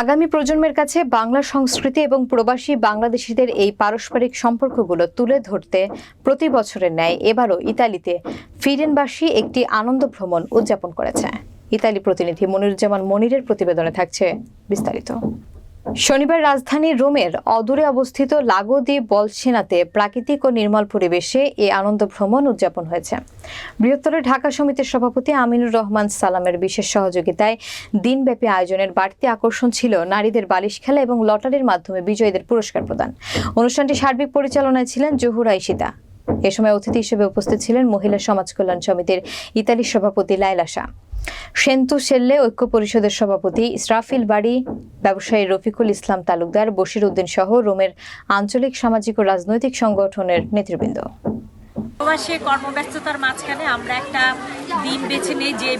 আগামী প্রজন্মের কাছে বাংলা সংস্কৃতি এবং প্রবাসী বাংলাদেশিদের এই পারস্পরিক সম্পর্কগুলো তুলে ধরতে প্রতি বছরের ন্যায় এবারও ইতালিতে ফিরেনবাসী একটি আনন্দ ভ্রমণ উদযাপন করেছে। ইতালি প্রতিনিধি মনিরুজ্জামান মনিরের প্রতিবেদনে থাকছে বিস্তারিত। শনিবার রাজধানী রোমের অদূরে অবস্থিত লাগো দি বলসেনাতে প্রাকৃতিক ও নির্মল পরিবেশে এই আনন্দ ভ্রমণ উদযাপন হয়েছে। বৃহত্তর ঢাকা সমিতির সভাপতি আমিনুর রহমান সালামের বিশেষ সহযোগিতায় দিনব্যাপী আয়োজনের বাড়তি আকর্ষণ ছিল নারীদের বালিশ খেলা এবং লটারির মাধ্যমে বিজয়ীদের পুরস্কার প্রদান। অনুষ্ঠানটি সার্বিক পরিচালনায় ছিলেন জহুরা ইশিতা এ সময় অতিথি হিসেবে উপস্থিত ছিলেন মহিলা সমাজ কল্যাণ সমিতির ইতালির সভাপতি লাইলা শাহ। সেন্তু সেল্লে ঐক্য পরিষদের সভাপতি ইসরাফিল বাড়ি, ব্যবসায়ী রফিকুল ইসলাম তালুকদার, বশির উদ্দিন সহ রোমের আঞ্চলিক সামাজিক ও রাজনৈতিক সংগঠনের নেতৃবৃন্দ। প্রবাসী কর্মব্যস্ততার মাঝখানে আমরা একটা দিন বেছে নিই, যে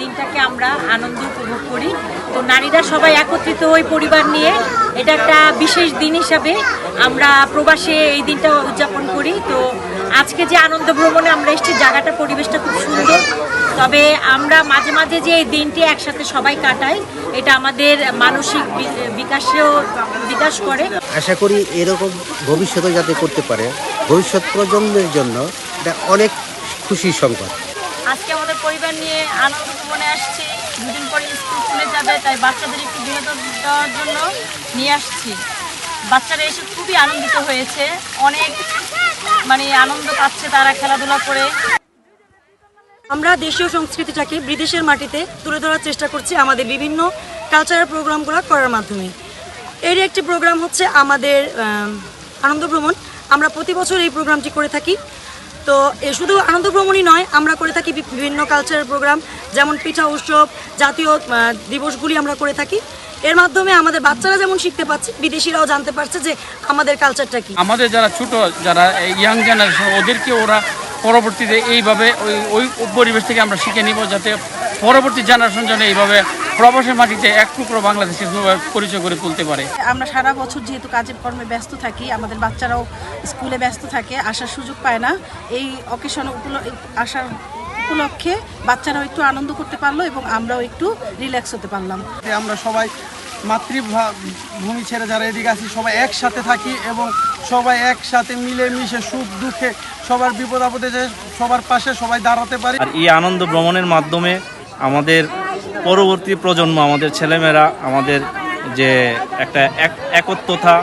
দিনটাকে আমরা আনন্দ উপভোগ করি। তো নারীরা সবাই একত্রিত হই পরিবার নিয়ে এটা একটা বিশেষ দিন হিসাবে আমরা প্রবাসে এই দিনটা উদযাপন করি। তো আজকে যে আনন্দ ভ্রমণে আমরা এসেছি জায়গাটা পরিবেশটা খুব সুন্দর। তবে আমরা মাঝে মাঝে যে এই দিনটি একসাথে সবাই কাটাই, এটা আমাদের মানসিক বিকাশেও বিকাশ করে। আশা করি এরকম ভবিষ্যতে যাতে করতে পারে ভবিষ্যৎ প্রজন্মের জন্য এটা অনেক খুশির সংবাদ। আজকে আমাদের পরিবার নিয়ে আনন্দ মনে আসছি দুদিন পরে স্কুল খুলে যাবে তাই বাচ্চাদের একটু বিনোদন দেওয়ার জন্য নিয়ে আসছি। বাচ্চারা এসে খুবই আনন্দিত হয়েছে অনেক মানে আনন্দ পাচ্ছে তারা খেলাধুলা করে। আমরা দেশীয় সংস্কৃতিটাকে বিদেশের মাটিতে তুলে ধরার চেষ্টা করছি আমাদের বিভিন্ন কালচারাল প্রোগ্রামগুলো করার মাধ্যমে। এরই একটি প্রোগ্রাম হচ্ছে আমাদের আনন্দ ভ্রমণ। আমরা প্রতি বছর এই প্রোগ্রামটি করে থাকি। তো এ শুধু আনন্দ ভ্রমণই নয়, আমরা করে থাকি বিভিন্ন কালচারাল প্রোগ্রাম যেমন পিঠা উৎসব, জাতীয় দিবসগুলি আমরা করে থাকি। এর মাধ্যমে আমাদের বাচ্চারা যেমন শিখতে পারছে, বিদেশিরাও জানতে পারছে যে আমাদের কালচারটা কি। আমাদের যারা ছোট, যারা ইয়াং জেনারেশন ওদেরকে ওরা পরবর্তীতে এইভাবে ওই ওই পরিবেশ থেকে আমরা শিখে নিব যাতে পরবর্তী জেনারেশন যেন এইভাবে প্রবাসের মাটিতে এক টুকরো বাংলাদেশের পরিচয় করে তুলতে পারে। আমরা সারা বছর যেহেতু কাজের কর্মে ব্যস্ত থাকি আমাদের বাচ্চারাও স্কুলে ব্যস্ত থাকে আসার সুযোগ পায় না। এই অকেশন আসার উপলক্ষে বাচ্চারাও একটু আনন্দ করতে পারল এবং আমরাও একটু রিল্যাক্স হতে পারলাম। আমরা সবাই মাতৃভূমি ছেড়ে যারা এদিকে আছি সবাই একসাথে থাকি এবং সবাই একসাথে মিলে মিশে সুখ দুঃখে সবার বিপদ আপদে যে সবার পাশে সবাই দাঁড়াতে পারি। আর এই আনন্দ ভ্রমণের মাধ্যমে আমাদের পরবর্তী প্রজন্ম আমাদের ছেলেমেয়েরা আমাদের যে একটা এক একত্বতা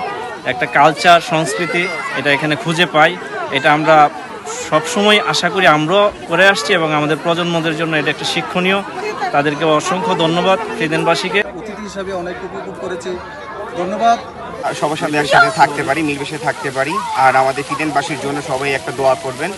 একটা কালচার সংস্কৃতি এটা এখানে খুঁজে পাই। এটা আমরা সবসময় আশা করি আমরাও করে আসছি এবং আমাদের প্রজন্মদের জন্য এটা একটা শিক্ষণীয়। তাদেরকে অসংখ্য ধন্যবাদ ফ্রিদেনবাসীকে অতিথি হিসাবে অনেক উপভোগ করেছি। ধন্যবাদ। সবার সাথে একসাথে থাকতে পারি মিলমিশে থাকতে পারি। আর আমাদের ফিদেনবাসীর জন্য সবাই একটা দোয়া করবেন।